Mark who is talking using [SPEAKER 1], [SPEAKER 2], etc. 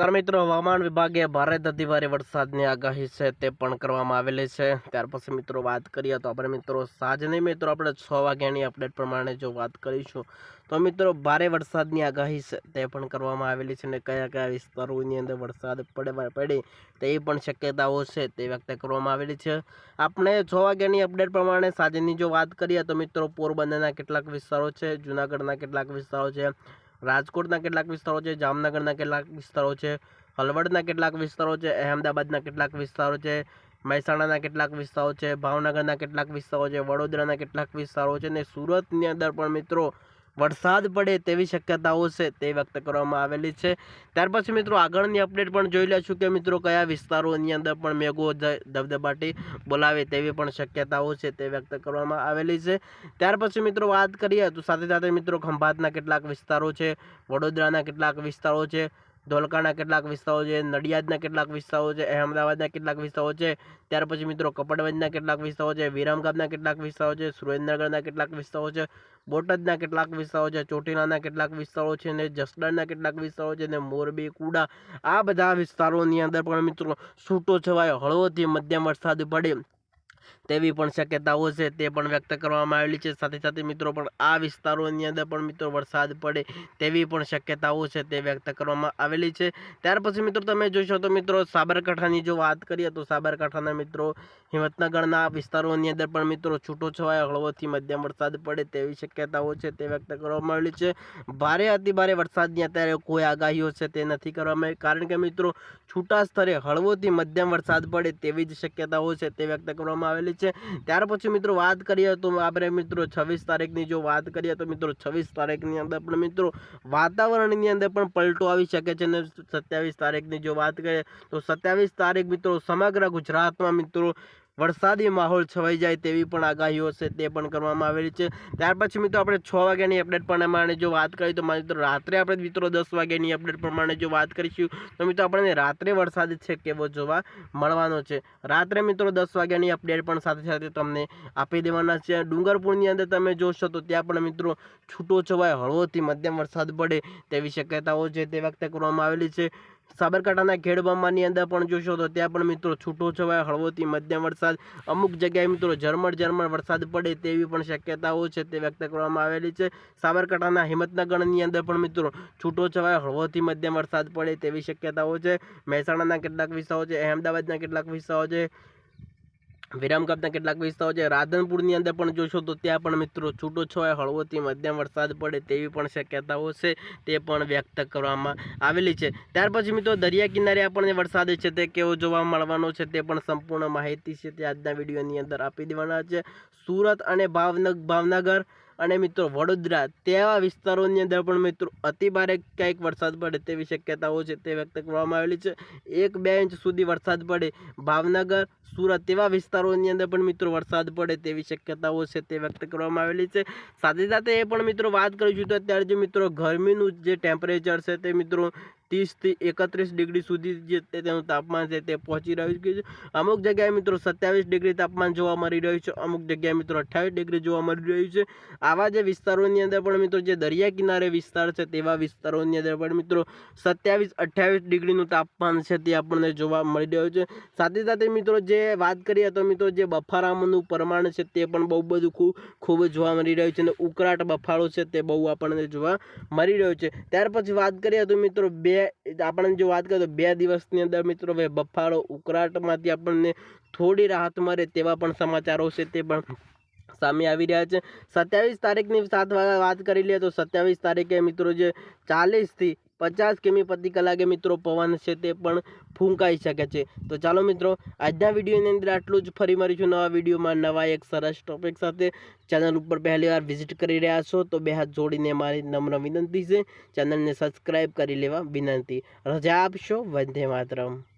[SPEAKER 1] નમસ્કાર મિત્રો, હવામાન વિભાગે ભારે અતિભારે વરસાદની આગાહી છે તે પણ કરવામાં આવેલી છે. ત્યાર પછી મિત્રો વાત કરીએ તો આપણે મિત્રો સાંજની, મિત્રો આપણે છ વાગ્યાની અપડેટ પ્રમાણે જો વાત કરીશું, તો મિત્રો ભારે વરસાદની આગાહી છે તે પણ કરવામાં આવેલી છે અને કયા કયા વિસ્તારોની અંદર વરસાદ પડે પડે તેવી પણ શક્યતાઓ છે તે વ્યક્ત કરવામાં આવેલી છે. આપણે છ વાગ્યાની અપડેટ પ્રમાણે સાંજની જો વાત કરીએ તો મિત્રો પોરબંદરના કેટલાક વિસ્તારો છે, જૂનાગઢના કેટલાક વિસ્તારો છે રાજકોટના કેટલાક વિસ્તારો છે, જામનગરના કેટલાક વિસ્તારો છે, હલવડના કેટલાક વિસ્તારો છે, અહેમદાબાદના કેટલાક વિસ્તારો છે, મહેસાણાના કેટલાક વિસ્તારો છે, ભાવનગરના કેટલાક વિસ્તારો છે, વડોદરાના કેટલાક વિસ્તારો છે ને સુરતની અંદર પણ મિત્રો વરસાદ પડે તેવી શક્યતાઓ છે તે વ્યક્ત કરવામાં આવેલી છે. ત્યાર પછી મિત્રો આગળની અપડેટ પણ જોઈ લેશું કે મિત્રો કયા વિસ્તારોની અંદર પણ મેઘો ધબધબાટી બોલાવે તેવી પણ શક્યતાઓ છે તે વ્યક્ત કરવામાં આવેલી છે. ત્યાર પછી મિત્રો વાત કરીએ તો સાથે સાથે મિત્રો ખંભાતના કેટલાક વિસ્તારો છે, વડોદરાના કેટલાક વિસ્તારો છે ધોલકાના કેટલાક વિસ્તારો છે, નડિયાદના કેટલાક વિસ્તારો છે, અહેમદાબાદના કેટલાક વિસ્તારો છે, ત્યાર પછી મિત્રો કપડવંજના કેટલાક વિસ્તારો છે, વિરમગામના કેટલાક વિસ્તારો છે, સુરેન્દ્રનગરના કેટલાક વિસ્તારો છે, બોટાદના કેટલાક વિસ્તારો છે, ચોટીલાના કેટલાક વિસ્તારો છે ને જસદણના કેટલાક વિસ્તારો છે ને મોરબી, કુડા, આ બધા વિસ્તારોની અંદર પણ મિત્રો છૂટો છવાયો હળવોથી મધ્યમ વરસાદ પડે. તેવી પણ શક્યતાઓ છે તે પણ વ્યક્ત કરવામાં આવેલી છે. સાથે સાથે મિત્રો પણ આ વિસ્તારોની અંદર પણ મિત્રો વરસાદ પડે તેવી પણ શક્યતાઓ છે તે વ્યક્ત કરવામાં આવેલી છે. ત્યાર પછી મિત્રો તમે જોશો તો મિત્રો સાબરકાંઠાની જો વાત કરીએ તો સાબરકાંઠાના મિત્રો હિંમતનગરના વિસ્તારોની અંદર પણ મિત્રો છૂટો છવાયો હળવોથી મધ્યમ વરસાદ પડે તેવી શક્યતાઓ છે તે વ્યક્ત કરવામાં આવેલી છે. ભારે અતિ ભારે વરસાદની અત્યારે કોઈ આગાહીઓ છે તે નથી કરવામાં આવી. કારણ કે મિત્રો છૂટા સ્તરે હળવોથી મધ્યમ વરસાદ પડે તેવી જ શક્યતાઓ છે તે વ્યક્ત કરવામાં આવેલી છે. ત્યાર પછી મિત્રો વાત કરીએ તો આપણે મિત્રો છવ્વીસ તારીખની જો વાત કરીએ તો મિત્રો છવ્વીસ તારીખની અંદર પણ મિત્રો વાતાવરણની અંદર પણ પલટો આવી શકે છે અને સત્યાવીસ તારીખની જો વાત કરીએ તો સત્યાવીસ તારીખ મિત્રો સમગ્ર ગુજરાતમાં મિત્રો વરસાદી માહોલ છવાઈ જાય તેવી પણ આગાહીઓ છે તે પણ કરવામાં આવેલી છે. ત્યાર પછી મિત્રો આપણે છ વાગ્યાની અપડેટ પ્રમાણે જો વાત કરીએ તો મિત્રો રાત્રે આપણે મિત્રો દસ વાગ્યાની અપડેટ પ્રમાણે જો વાત કરીશું, તો મિત્રો આપણને રાત્રે વરસાદ છે કેવો જોવા મળવાનો છે. રાત્રે મિત્રો દસ વાગ્યાની અપડેટ પણ સાથે સાથે તમને આપી દેવાના છે. ડુંગરપુરની અંદર તમે જોશો તો ત્યાં પણ મિત્રો છૂટો છવાય હળવોથી મધ્યમ વરસાદ પડે તેવી શક્યતાઓ છે તે વખતે કરવામાં આવેલી છે. સાબરકાંઠાના ખેડબામાની અંદર પણ જોશો તો ત્યાં પણ મિત્રો છૂટો છવાય, હળવોથી મધ્યમ વરસાદ. અમુક જગ્યાએ મિત્રો ઝરમર ઝરમર વરસાદ પડે તેવી પણ શક્યતાઓ છે તે વ્યક્ત કરવામાં આવેલી છે. સાબરકાંઠાના હિંમતનગરની અંદર પણ મિત્રો છૂટો છવાય, હળવોથી મધ્યમ વરસાદ પડે તેવી શક્યતાઓ છે. મહેસાણાના કેટલાક વિસ્તારો છે, અહેમદાબાદના કેટલાક વિસ્તારો છે. વિરામગામના કેટલાક વિસ્તારો છે. રાધનપુરની અંદર પણ જોશો તો ત્યાં પણ મિત્રો છૂટો છવાય હળવોથી મધ્યમ વરસાદ પડે તેવી પણ શક્યતાઓ છે. તે પણ વ્યક્ત કરવામાં આવેલી છે. ત્યાર પછી મિત્રો દરિયા કિનારે આપણને વરસાદ છે તે કેવો જોવા મળવાનો છે તે પણ સંપૂર્ણ માહિતી છે તે આજના વિડીયોની અંદર આપી દેવાના છે. સુરત અને ભાવનગર અને મિત્રો વડોદરા તેવા વિસ્તારોની અંદર પણ મિત્રો અતિ ક્યાંક વરસાદ પડે તેવી શક્યતાઓ છે તે વ્યક્ત કરવામાં આવેલી છે. એક બે ઇંચ સુધી વરસાદ પડે. ભાવનગર, સુરત તેવા વિસ્તારોની અંદર પણ મિત્રો વરસાદ પડે તેવી શક્યતાઓ છે તે વ્યક્ત કરવામાં આવેલી છે. સાથે સાથે એ પણ મિત્રો વાત કરીશું તો અત્યારે જે મિત્રો ગરમીનું જે ટેમ્પરેચર છે તે મિત્રો ત્રીસથી એકત્રીસ ડિગ્રી સુધી જે તેનું તાપમાન છે તે પહોંચી રહ્યું છે. અમુક જગ્યાએ મિત્રો સત્યાવીસ ડિગ્રી તાપમાન જોવા મળી રહ્યું છે, અમુક જગ્યાએ મિત્રો અઠ્ઠાવીસ ડિગ્રી જોવા મળી રહ્યું છે. આવા જે વિસ્તારોની અંદર પણ મિત્રો જે દરિયા કિનારે વિસ્તાર છે તેવા વિસ્તારોની અંદર પણ મિત્રો સત્યાવીસ અઠ્યાવીસ ડિગ્રીનું તાપમાન છે તે આપણને જોવા મળી રહ્યું છે. સાથે સાથે મિત્રો જે વાત કરીએ તો મિત્રો જે બફારામનું પ્રમાણ છે તે પણ બહુ બધું ખૂબ ખૂબ જોવા મળી રહ્યું છે અને ઉકળાટ બફારો છે તે બહુ આપણને જોવા મળી રહ્યો છે. ત્યાર પછી વાત કરીએ તો મિત્રો બે આપણને જો વાત કરીએ તો બે દિવસની અંદર મિત્રો હવે બફારો ઉકળાટમાંથી આપણને થોડી રાહત મળે તેવા પણ સમાચારો છે તે પણ સામે આવી રહ્યા છે. સત્યાવીસ તારીખની સાત વાત કરી લઈએ તો સત્યાવીસ તારીખે મિત્રો જે ચાલીસથી પચાસ કિમી પ્રતિ કલાકે મિત્રો પવન છે તે પણ ફૂંકાઈ શકે છે. તો ચાલો મિત્રો, આજના વિડીયોની અંદર આટલું જ. ફરી મળીશું નવા વિડીયોમાં નવા એક સરસ ટોપિક સાથે. ચેનલ ઉપર પહેલી વાર વિઝિટ કરી રહ્યા છો તો બે હાથ જોડીને મારી નમ્ર વિનંતી છે. ચેનલને સબસ્ક્રાઈબ કરી લેવા વિનંતી. રજા આપશો. વંદે માતરમ.